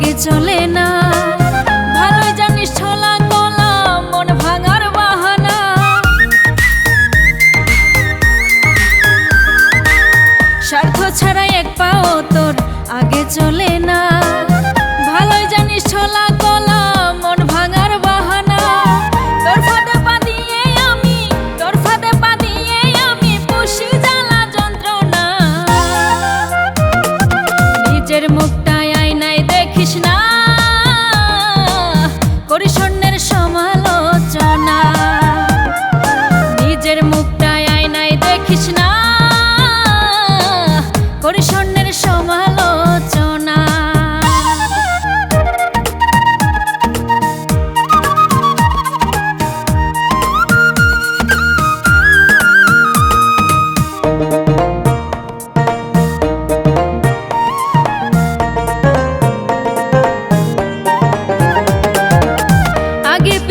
আগে চলে না। ভালোই জানিস ছলা গলা মন ভাঙার বাহানা। স্বার্থ ছাড়া এক পাও তোর আগে চলে না।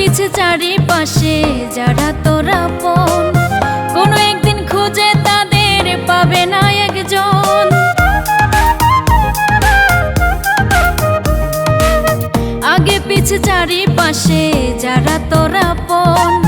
রয়েছে চারিপাশে যারা তোরা পন কোনো একদিন খুঁজে তাদের পাবে না একজন। আগে পিছে চারিপাশে যারা তোরা পন